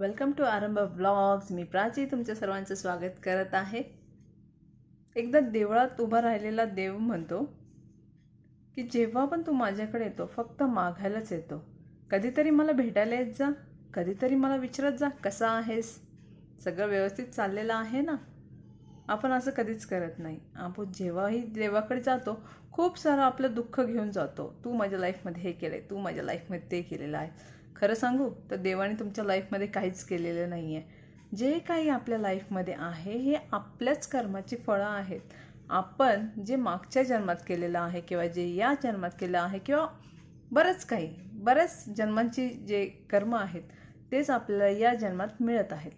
Welcome to Aarambh blogs मी प्राची तुमच्या सर्वांचं स्वागत करत आहे. एकदा देवळात उभा राहिलेला देव म्हणतो की जेव्हा पण तू माझ्याकडे येतो फक्त मागायलाच येतो. कधीतरी मला भेटायला येत जा. कधीतरी मला विचारत जा कसा आहेस? सगळं व्यवस्थित चाललेलं आहे ना? आपण असं कधीच करत नाही. आपण जेव्हाही देवाकडे जातो खूप सारं आपलं दुःख घेऊन जातो. तू माझ्या लाईफमध्ये हे केलं आहे तू माझ्या लाईफमध्ये ते केलेलं आहे. खरं सांगू? तर देवाने तुमच्या लाईफमध्ये काहीच केलेलं नाही आहे जे काही आपल्या लाईफमध्ये आहे हे आपल्याच कर्माची फळं आहेत. आपण जे मागच्या जन्मात केलेलं आहे किंवा जे या जन्मात केलं आहे किंवा बरंच काही बऱ्याच जन्मांची जे कर्म आहेत तेच आपल्याला या जन्मात मिळत आहेत.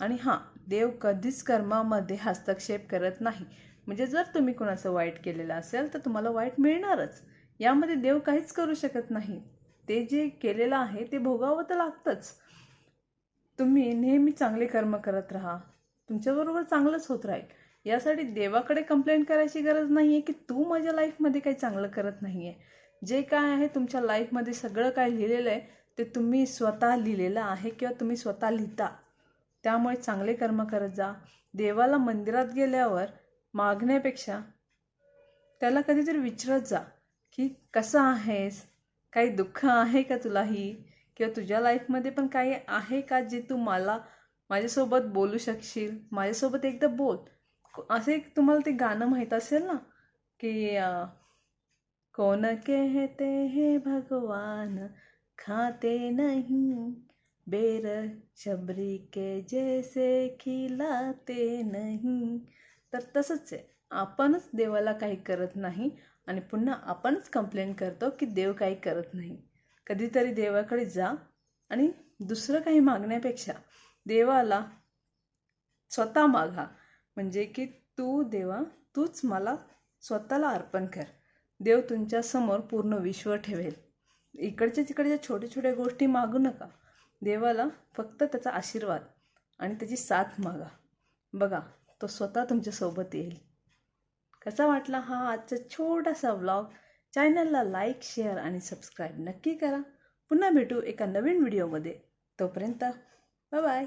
आणि हां देव कधीच कर्मामध्ये हस्तक्षेप करत नाही. म्हणजे जर तुम्ही कुणाचं वाईट केलेलं असेल तर तुम्हाला वाईट मिळणारच. यामध्ये देव काहीच करू शकत नाही. ते जे केलेलं आहे ते भोगावं तर लागतंच. तुम्ही नेहमी चांगले कर्म करत राहा. तुमच्याबरोबर चांगलंच होत राहील. यासाठी देवाकडे कंप्लेंट करायची गरज नाही आहे की तू माझ्या लाईफमध्ये काही चांगलं करत नाही आहे जे काय आहे तुमच्या लाईफमध्ये सगळं काय लिहिलेलं आहे ते तुम्ही स्वतः लिहिलेलं आहे किंवा तुम्ही स्वतः लिहिता. त्यामुळे चांगले कर्म करत जा. देवाला मंदिरात गेल्यावर मागण्यापेक्षा त्याला कधीतरी विचारत जा की कसं आहेस? काही दुःख आहे का तुलाही? किंवा तुझ्या लाईफमध्ये पण काही आहे का जे तू मला माझ्यासोबत बोलू शकशील? माझ्यासोबत एकदा बोल. असे एक तुम्हाला ते गाणं माहीत असेल ना? की कोण कहते हे भगवान? खाते नहीं बेर शबरी के जैसे खिलाते नाही. तर तसंच आहे. आपणच देवाला काही करत नाही. आणि पुन्हा आपणच कंप्लेंट करतो की देव काही करत नाही. कधीतरी देवाकडे जा आणि दुसरं काही मागण्यापेक्षा देवाला स्वतः मागा. म्हणजे की तू देवा तूच मला स्वतःला अर्पण कर. देव तुमच्यासमोर पूर्ण विश्व ठेवेल. इकडच्या तिकडच्या छोट्या छोट्या गोष्टी मागू नका. देवाला फक्त त्याचा आशीर्वाद आणि त्याची साथ मागा. बघा तो स्वतः तुमच्यासोबत येईल. कसा वाटला हा आजचा छोटासा व्लॉग चॅनलला लाईक शेअर आणि सबस्क्राईब नक्की करा. पुन्हा भेटू एका नवीन व्हिडिओमध्ये तोपर्यंत बाय बाय